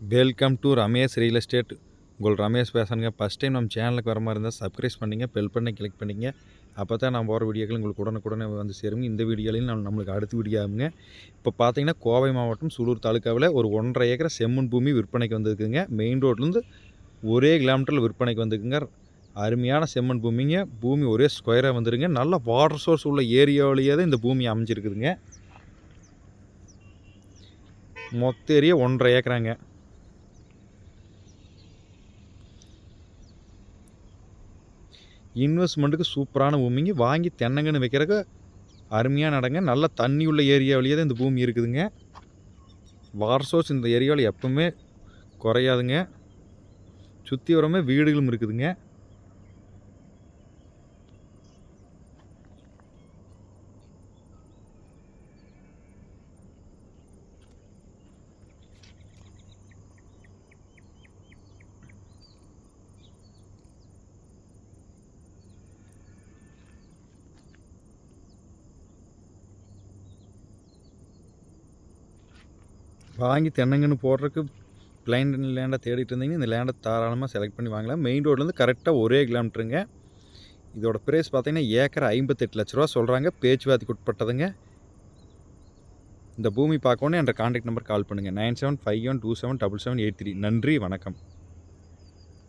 Welcome to Ramesh real estate உங்கள் Ramesh பேசணுங்க first time நம்ம சேனலுக்கு வர மாதிரி இருந்தால் சப்ஸ்கிரைப் பண்ணிங்க பெல் பண்ணி கிளிக் பண்ணிங்க. அப்போ தான் நான் போகிற வீடியோக்கள் உங்களுக்கு உடனுக்குடனே வந்து சேருங்க. இந்த வீடியோலையும் நம்ம நம்மளுக்கு அடுத்த வீடியோ ஆகுங்க. இப்போ பார்த்தீங்கன்னா கோவை மாவட்டம் சூலூர் தாலுக்காவில் ஒரு ஒன்றரை ஏக்கர் செம்மண் பூமி விற்பனைக்கு வந்திருக்குங்க. மெயின் ரோட்லேருந்து ஒரே கிலோமீட்டரில் விற்பனைக்கு வந்துருக்குங்க. அருமையான செம்மண் பூமிங்க. பூமி ஒரே ஸ்கொயராக வந்துருங்க. நல்ல வாட்டர் சோர்ஸ் உள்ள ஏரியாவிலேயே தான் இந்த பூமி அமைஞ்சிருக்குதுங்க. மொத்த ஏரியா ஒன்றரை ஏக்கராங்க. இன்வெஸ்ட்மெண்ட்டுக்கு சூப்பரான பூமிங்க. வாங்கி தென்னங்கன்று வைக்கிறக்கு அருமையான இடங்க நல்ல தண்ணி உள்ள ஏரியாவிலேயே தான் இந்த பூமி இருக்குதுங்க. வாட்டர் சோர்ஸ் இந்த ஏரியாவில் எப்பவுமே குறையாதுங்க. சுற்றி வரமே வீடுகளும் இருக்குதுங்க. வாங்கி தென்னங்கன்று போடுறதுக்கு பிளைன் லேண்டை தேடிட்டு இருந்தீங்கன்னா இந்த லேண்டை தாராளமாக செலக்ட் பண்ணி வாங்கலாம். மெயின் ரோட்லேருந்து கரெக்டாக ஒரே கிலோமீட்டருங்க. இதோட ப்ரைஸ் பார்த்தீங்கன்னா ஏக்கர் ஐம்பத்தெட்டு லட்ச ரூபா சொல்கிறாங்க பேச்சுவார்த்தைக்கு உட்பட்டதுங்க. இந்த பூமி பார்க்கணும் என்ற கான்டாக்ட் நம்பர் கால் பண்ணுங்கள் nine seven five one two seven double seven eight three. நன்றி வணக்கம்.